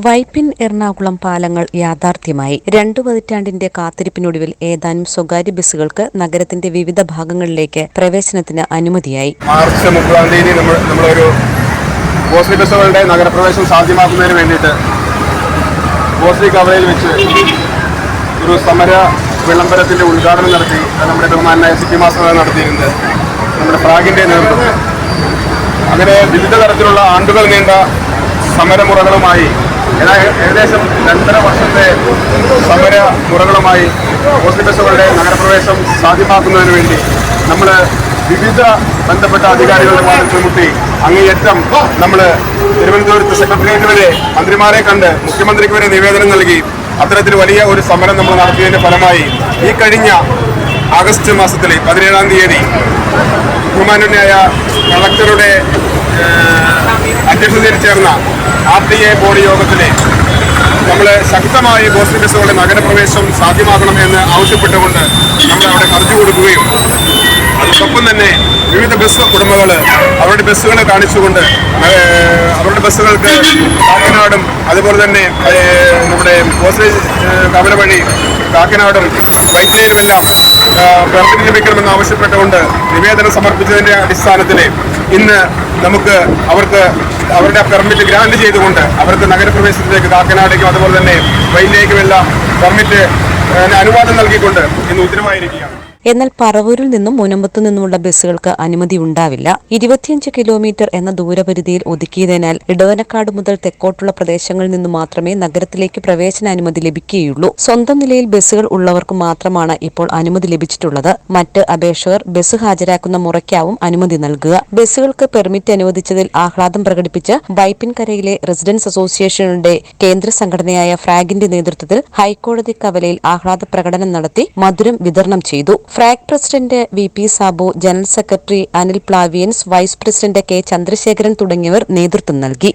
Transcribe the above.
വൈപ്പിൻ എറണാകുളം പാലങ്ങൾ യാഥാർത്ഥ്യമായി രണ്ടു പതിറ്റാണ്ടിന്റെ കാത്തിരിപ്പിനൊടുവിൽ ഏതാനും സ്വകാര്യ ബസ്സുകൾക്ക് നഗരത്തിന്റെ വിവിധ ഭാഗങ്ങളിലേക്ക് പ്രവേശനത്തിന് അനുമതിയായി. മാർച്ച് മുപ്പതാം തീയതി നമ്മളൊരു ഗോസ്ലി ബസ്സുകളുടെ നഗരപ്രവേശനം സാധ്യമാക്കുന്നതിന് വേണ്ടിയിട്ട് ഗോസ്ലി കവലയിൽ വെച്ച് ഒരു സമര വിളംബരത്തിന്റെ ഉദ്ഘാടനം നടത്തി നമ്മുടെ ബഹുമാനായ സിറ്റി മാസ്റ്റർ നടത്തിയിരുന്നത് നമ്മുടെ ഫ്രാഗിന്റെ നേതൃത്വം അങ്ങനെ വിവിധ തരത്തിലുള്ള ആണ്ടുകൾ നീണ്ട സമരമുറകളുമായി ഏകദേശം രണ്ടര വർഷത്തെ സമര മുറകളുമായി ബോസ്ലി ബസ്സുകളുടെ നഗരപ്രവേശം സാധ്യമാക്കുന്നതിന് വേണ്ടി നമ്മൾ വിവിധ ബന്ധപ്പെട്ട അധികാരികളുടെ മുട്ടി അങ്ങേയറ്റം നമ്മൾ തിരുവനന്തപുരത്ത് സെക്രട്ടേറിയറ്റ് വരെ മന്ത്രിമാരെ കണ്ട് മുഖ്യമന്ത്രിക്ക് വരെ നിവേദനം നൽകി. അത്തരത്തിൽ വലിയ ഒരു സമരം നമ്മൾ നടത്തിയതിന്റെ ഫലമായി ഈ കഴിഞ്ഞ ആഗസ്റ്റ് മാസത്തിൽ പതിനേഴാം തീയതി ബഹുമാനന്യായ കളക്ടറുടെ അധ്യക്ഷതയിൽ ചേർന്ന ആർ ടി എ ബോർഡ് യോഗത്തിലെ നമ്മൾ ശക്തമായി ബോസ്ലി ബസ്സുകളുടെ നഗരപ്രവേശം സാധ്യമാക്കണം എന്ന് ആവശ്യപ്പെട്ടുകൊണ്ട് നമ്മൾ അവിടെ ഹർജി കൊടുക്കുകയും അതോടൊപ്പം തന്നെ വിവിധ ബസ് ഉടമകൾ അവരുടെ ബസ്സുകളെ കാണിച്ചുകൊണ്ട് അവരുടെ ബസ്സുകൾക്ക് കാക്കനാടും അതുപോലെ തന്നെ നമ്മുടെ ഏഹ്, കവല വഴി കാക്കനാടും വൈറ്റിലയിലുമെല്ലാം പെർമിറ്റ് ലഭിക്കണമെന്ന് ആവശ്യപ്പെട്ടുകൊണ്ട് നിവേദനം സമർപ്പിച്ചതിന്റെ അടിസ്ഥാനത്തിൽ ഇന്ന് നമുക്ക് അവർക്ക് അവരുടെ പെർമിറ്റ് ഗ്രാൻഡ് ചെയ്തുകൊണ്ട് അവർക്ക് നഗരപ്രവേശനത്തിലേക്ക് കാക്കനാടേക്കും അതുപോലെ തന്നെ വൈലിലേക്കുമെല്ലാം പെർമിറ്റ് അനുവാദം നൽകിക്കൊണ്ട് ഇന്ന് ഉത്തരവായിരിക്കുകയാണ്. എന്നാൽ പറവൂരിൽ നിന്നും മുനമ്പത്തു നിന്നുമുള്ള ബസ്സുകൾക്ക് അനുമതി ഉണ്ടാവില്ല. ഇരുപത്തിയഞ്ച് കിലോമീറ്റർ എന്ന ദൂരപരിധിയിൽ ഒതുക്കിയതിനാൽ ഇടവനക്കാട് മുതൽ തെക്കോട്ടുള്ള പ്രദേശങ്ങളിൽ നിന്നും മാത്രമേ നഗരത്തിലേക്ക് പ്രവേശന അനുമതി ലഭിക്കുകയുള്ളൂ. സ്വന്തം നിലയിൽ ബസ്സുകൾ ഉള്ളവർക്ക് മാത്രമാണ് ഇപ്പോൾ അനുമതി ലഭിച്ചിട്ടുള്ളത്. മറ്റ് അപേക്ഷകർ ബസ് ഹാജരാക്കുന്ന മുറയ്ക്കാവും അനുമതി നൽകുക. ബസ്സുകൾക്ക് പെർമിറ്റ് അനുവദിച്ചതിൽ ആഹ്ലാദം പ്രകടിപ്പിച്ച് വൈപ്പിൻകരയിലെ റെസിഡൻസ് അസോസിയേഷനുടെ കേന്ദ്ര സംഘടനയായ ഫ്രാഗിന്റെ നേതൃത്വത്തിൽ ഹൈക്കോടതി കവലയിൽ ആഹ്ലാദ പ്രകടനം നടത്തി മധുരം വിതരണം ചെയ്തു. FRAG president V P Sabu general secretary Anil പ്ലാവിയൻസ് vice president K Chandrasekharan തുടങ്ങിയവർ നേതൃത്വം നൽകി.